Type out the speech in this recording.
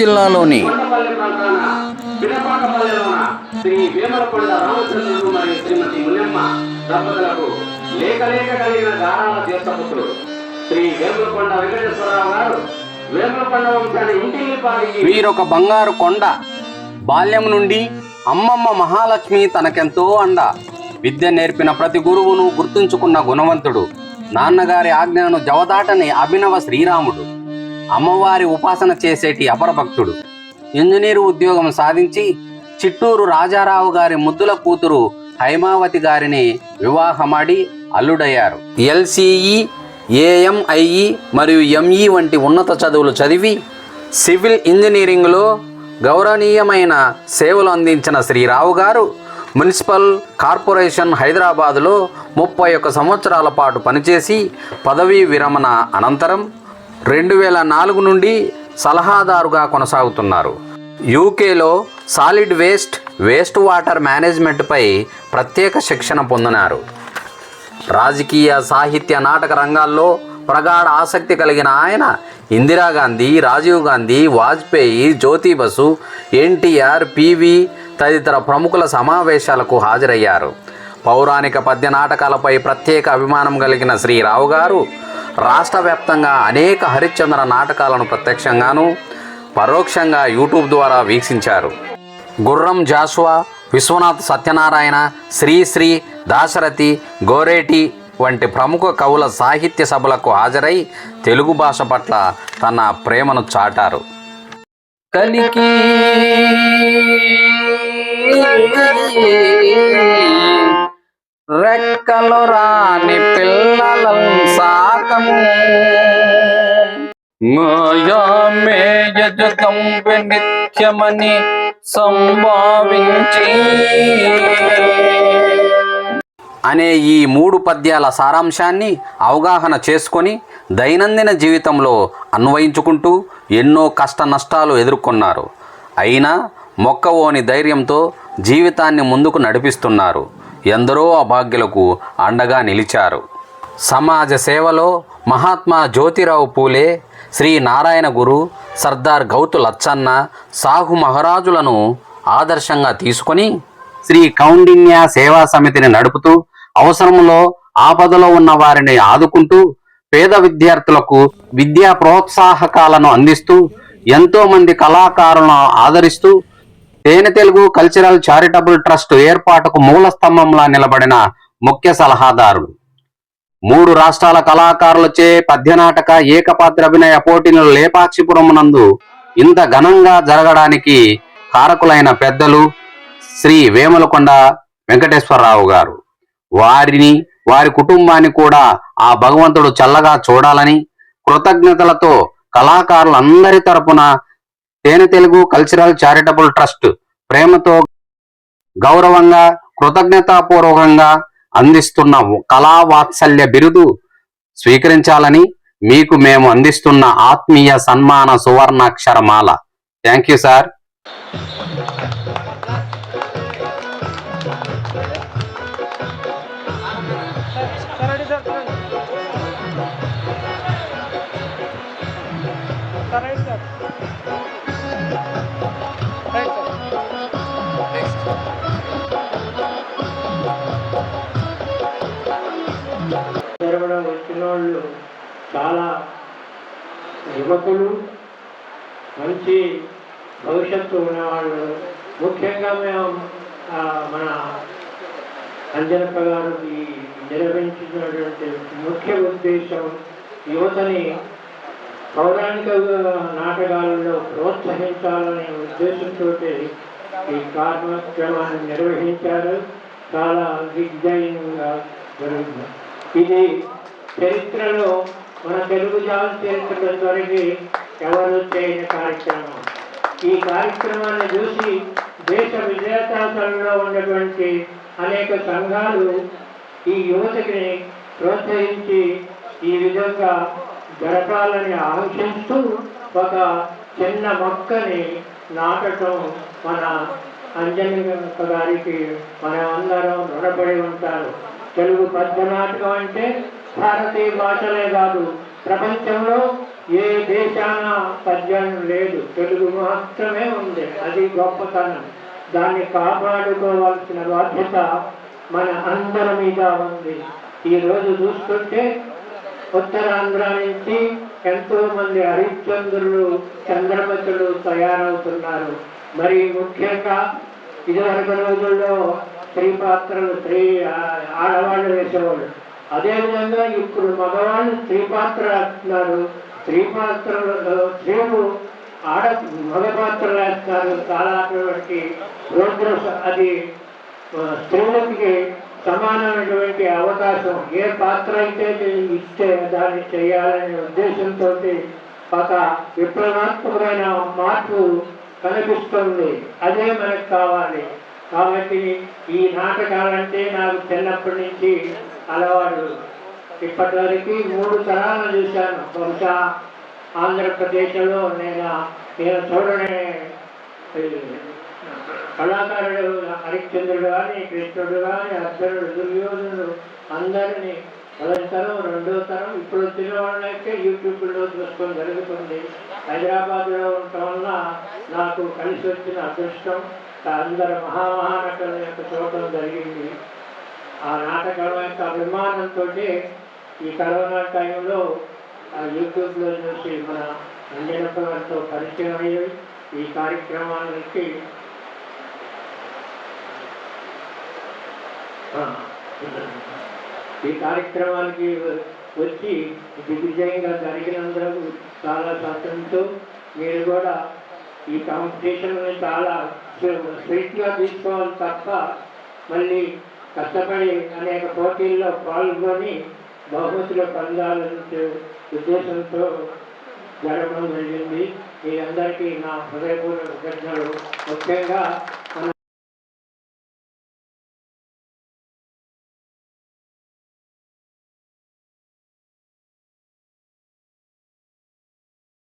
జిల్లాలోని శ్రీ రామచంద్రుడు మరియు శ్రీమతి దంపతులకు లేక లేక కలిగిన గారాల శ్రీ వేములకొండ వెంకటేశ్వరరావు గారు వేములకొండ వంశాన్ని ఇంటికి పాడి వీరొక బంగారు కొండ బాల్యం నుండి అమ్మమ్మ మహాలక్ష్మి తనకెంతో అండ. విద్య నేర్పిన ప్రతి గురువును గుర్తుంచుకున్న గుణవంతుడు. నాన్నగారి ఆజ్ఞను జవదాటని అభినవ శ్రీరాముడు. అమ్మవారి ఉపాసన చేసేటి అపరభక్తుడు ఇంజనీరు ఉద్యోగం సాధించి చిట్టూరు రాజారావు గారి ముద్దుల కూతురు హైమావతి గారిని వివాహమాడి అల్లుడయ్యారు. ఎల్సిఈ ఏఎంఐఈ మరియు ఎంఈ వంటి ఉన్నత చదువులు చదివి సివిల్ ఇంజనీరింగ్లో గౌరవనీయమైన సేవలు అందించిన శ్రీరావు గారు మున్సిపల్ కార్పొరేషన్ హైదరాబాదులో ముప్పై ఒక్క సంవత్సరాల పాటు పనిచేసి పదవీ విరమణ అనంతరం రెండు వేల నాలుగు నుండి సలహాదారుగా కొనసాగుతున్నారు. యూకేలో సాలిడ్ వేస్ట్ వేస్ట్ వాటర్ మేనేజ్మెంట్పై ప్రత్యేక శిక్షణ పొందినారు. రాజకీయ సాహిత్య నాటక రంగాల్లో ప్రగాఢ ఆసక్తి కలిగిన ఆయన ఇందిరాగాంధీ రాజీవ్ గాంధీ వాజ్పేయి జ్యోతి బసు ఎన్టీఆర్ పివి తదితర ప్రముఖుల సమావేశాలకు హాజరయ్యారు. పౌరాణిక పద్య నాటకాలపై ప్రత్యేక అభిమానం కలిగిన శ్రీరావు గారు రాష్ట్ర వ్యాప్తంగా అనేక హరిశ్చంద్ర నాటకాలను ప్రత్యక్షంగాను పరోక్షంగా యూట్యూబ్ ద్వారా వీక్షించారు. గుర్రం జాస్వా విశ్వనాథ్ సత్యనారాయణ శ్రీశ్రీ దాశరథి గోరేటి వంటి ప్రముఖ కవుల సాహిత్య సభలకు హాజరై తెలుగు భాష పట్ల తన ప్రేమను చాటారు. కలికి రెక్కలు రాని పిల్లల సాకము. మాయామేయజకంబె నిత్యమని సంభావించి. అనే ఈ మూడు పద్యాల సారాంశాన్ని అవగాహన చేసుకొని దైనందిన జీవితంలో అన్వయించుకుంటూ ఎన్నో కష్ట నష్టాలు ఎదుర్కొన్నారు. అయినా మొక్కవోని ధైర్యంతో జీవితాన్ని ముందుకు నడిపిస్తున్నారు. ఎందరో అభాగ్యులకు అండగా నిలిచారు. సమాజ సేవలో మహాత్మా జ్యోతిరావు పూలే శ్రీ నారాయణ గురు సర్దార్ గౌతు లచ్చన్న సాహు మహారాజులను ఆదర్శంగా తీసుకొని శ్రీ కౌండిన్య సేవా సమితిని నడుపుతూ అవసరంలో ఆపదలో ఉన్న వారిని ఆదుకుంటూ పేద విద్యార్థులకు విద్యా ప్రోత్సాహకాలను అందిస్తూ ఎంతోమంది కళాకారులను ఆదరిస్తూ తేనె తెలుగు కల్చరల్ చారిటబుల్ ట్రస్ట్ ఏర్పాటుకు మూల స్తంభంలా నిలబడిన ముఖ్య సలహాదారుడు. మూడు రాష్ట్రాల కళాకారులచే పద్యనాటక ఏకపాత్ర అభినయ పోటీలు లేపాక్షిపురం నందు ఇంత ఘనంగా జరగడానికి కారకులైన పెద్దలు శ్రీ వేములకొండ వెంకటేశ్వరరావు గారు. వారిని వారి కుటుంబాన్ని కూడా ఆ భగవంతుడు చల్లగా చూడాలని కృతజ్ఞతలతో కళాకారులందరి తరపున తేనె తెలుగు కల్చరల్ చారిటబుల్ ట్రస్ట్ ప్రేమతో గౌరవంగా కృతజ్ఞతాపూర్వకంగా అందిస్తున్న కళా వాత్సల్య బిరుదు స్వీకరించాలని మీకు మేము అందిస్తున్న ఆత్మీయ సన్మాన సువర్ణాక్షరమాల. థ్యాంక్ యూ సార్ యువకులు మంచి భవిష్యత్తు ఉన్నవాళ్ళు ముఖ్యంగా మేము మన అంజనప్ప గారు ఈ నిర్వహించినటువంటి ముఖ్య ఉద్దేశం యువతని పౌరాణిక నాటకాలలో ప్రోత్సహించాలనే ఉద్దేశంతో ఈ కార్యక్రమాన్ని నిర్వహించారు. చాలా దిగ్జయంగా జరుగుతుంది ఇది చరిత్రలో మన తెలుగు జాబ్ చరిత్రలో జరిగి ఎవరు చేయని కార్యక్రమం. ఈ కార్యక్రమాన్ని చూసి దేశ విదేశాలలో ఉన్నటువంటి అనేక సంఘాలు ఈ యువతకి ప్రోత్సహించి ఈ విధంగా జరపాలని ఆలోచిస్తూ ఒక చిన్న మొక్కని నాటడం మన అంజనీయప్ప గారికి మన అందరం రుణపడి ఉంటారు. తెలుగు పద్య నాటకం అంటే భారతీయ భాషలే కాదు ప్రపంచంలో ఏ దేశాన పద్యం లేదు. తెలుగు మాత్రమే ఉంది. అది గొప్పతనం. దాన్ని కాపాడుకోవాల్సిన బాధ్యత మన అందరి మీద ఉంది. ఈ రోజు చూస్తుంటే ఉత్తరాంధ్ర నుంచి ఎంతో మంది హరిశ్చంద్రులు చంద్రమతులు తయారవుతున్నారు. మరి ముఖ్యంగా ఇదివరకు రోజుల్లో స్త్రీ పాత్రలు స్త్రీ ఆడవాళ్ళు వేసేవాళ్ళు. అదేవిధంగా ఇప్పుడు మగవాళ్ళు స్త్రీ పాత్ర వేస్తున్నారు స్త్రీ స్త్రీలు ఆడ మగ పాత్ర వేస్తారు. చాలాటువంటి ప్రోగ్రెస్ అది స్త్రీలకి సమానమైనటువంటి అవకాశం. ఏ పాత్ర అయితే ఇస్తే దాన్ని చేయాలనే ఉద్దేశంతో ఒక విప్లవాత్మకమైన మార్పు కనిపిస్తుంది. అదే మనకు కావాలి. కాబట్టి ఈ నాటకాలంటే నాకు చిన్నప్పటి నుంచి అలవాటు. ఇప్పటి వరకు మూడు తరాలు చూశాను. బహుశా ఆంధ్రప్రదేశ్లో నేను నేను చూడని కళాకారుడు హరిశ్చంద్రుడు కానీ కృష్ణుడు కానీ అర్జునుడు దుర్యోధనుడు అందరినీ మొదటి తరం రెండో తరం ఇప్పుడు వచ్చిన వాళ్ళైతే యూట్యూబ్లో చూసుకోవడం జరుగుతుంది. హైదరాబాద్లో ఉండటం వల్ల నాకు కలిసి వచ్చిన అదృష్టం. అందరు మహామహానటుల యొక్క చూడటం జరిగింది. ఆ నాటకం యొక్క అభిమానంతో ఈ కరోనా టైంలో ఆ యూట్యూబ్లో చూసి మన అంజనప్ప గారితో పరిచయం అయ్యి ఈ కార్యక్రమానికి ఈ కార్యక్రమానికి వచ్చి దిగ్విజయంగా జరిగినందుకు చాలా సంతోషంతో మీరు కూడా ఈ కాంపిటీషన్ని చాలా స్వీట్గా తీసుకోవాలి తప్ప మళ్ళీ కష్టపడి అనేక పోటీల్లో పాల్గొని బహుమతులు పొందాలనే ఉద్దేశంతో జరగడం జరిగింది. మీ అందరికీ నా హృదయపూర్వక కృతజ్ఞతలు. ముఖ్యంగా